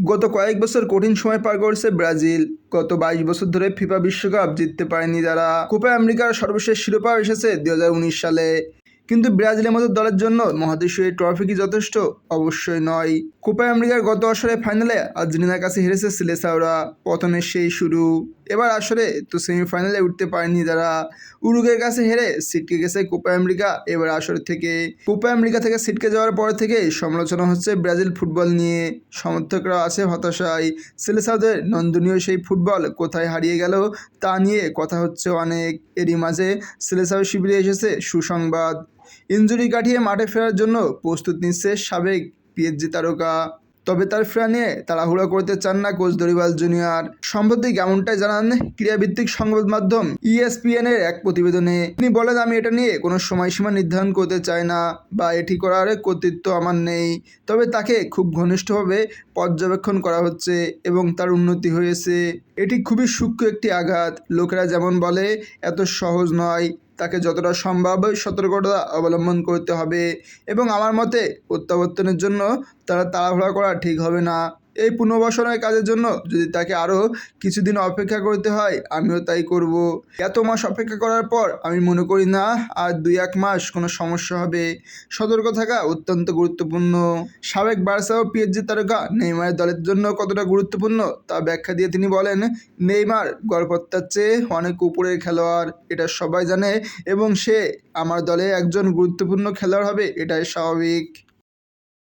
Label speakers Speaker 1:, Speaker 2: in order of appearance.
Speaker 1: গত কয়েক বছর কঠিন সময় পার করেছে ব্রাজিল। গত বাইশ বছর ধরে ফিফা বিশ্বকাপ জিততে পারেনি তারা কোপা আমেরিকার সর্বশেষ শিরোপা এসেছে দুই হাজার উনিশ সালে। কিন্তু ব্রাজিলের মতো দলের জন্য মহাদেশীয় এই ট্রফি কি যথেষ্ট? অবশ্যই নয়। কোপা আমেরিকার গত আসরে ফাইনালে আর্জেন্টিনার কাছে হেরেছে সিলেসাওরা। পতনের সেই শুরু। এবার আসরে তো সেমিফাইনালে উঠতে পারেনি তারা। উরুগের কাছে হেরে সিটকে গেছে কোপা আমেরিকা এবার আসর থেকে। কোপা আমেরিকা থেকে সিটকে যাওয়ার পর থেকে সমালোচনা হচ্ছে ব্রাজিল ফুটবল নিয়ে। সমর্থকরা আছে হতাশায়। সিলেসাওদের নন্দনীয় সেই ফুটবল কোথায় হারিয়ে গেল তা নিয়ে কথা হচ্ছে অনেক। এরই মাঝে সিলেসাও শিবিরে এসেছে সুসংবাদ। ইঞ্জুরি কাটিয়ে মাঠে ফেরার জন্য প্রস্তুত নিচ্ছে সাবেক পিএসজি তারকা। তবে তার ফেরা নিয়ে তাড়াহুড়া করতে চান না কোচ দরিবাল জুনিয়র। সম্প্রতি এমনটাই জানান ক্রীড়াভিত্তিক সংবাদ মাধ্যম E ইএসপিএন এর এক প্রতিবেদনে। তিনি বলেন, আমি এটা নিয়ে কোনো সময়সীমা নির্ধারণ করতে চাই না বা এটি করার কর্তৃত্ব আমার নেই। তবে তাকে খুব ঘনিষ্ঠভাবে পর্যবেক্ষণ করা হচ্ছে এবং তার উন্নতি হয়েছে। এটি খুবই সূক্ষ্ম একটি আঘাত। লোকেরা যেমন বলে, এত সহজ নয়। তাকে যতটা সম্ভব সতর্কতা অবলম্বন করতে হবে এবং আমার মতে প্রত্যাবর্তনের জন্য তারা তাড়াহুড়া করা ঠিক হবে না। এই পুনর্বাসনের কাজের জন্য যদি তাকে আরও কিছুদিন অপেক্ষা করতে হয়, আমিও তাই করব। এত মাস অপেক্ষা করার পর আমি মনে করি, না, আর দুই এক মাস কোনো সমস্যা হবে। সতর্ক থাকা অত্যন্ত গুরুত্বপূর্ণ। সাবেক বার্সা ও পিএসজি তারকা নেইমারের দলের জন্য কতটা গুরুত্বপূর্ণ তা ব্যাখ্যা দিয়ে তিনি বলেন, নেইমার গড়পত্তার চেয়ে অনেক উপরের খেলোয়াড়, এটা সবাই জানে এবং সে আমার দলে একজন গুরুত্বপূর্ণ খেলোয়াড় হবে, এটাই স্বাভাবিক।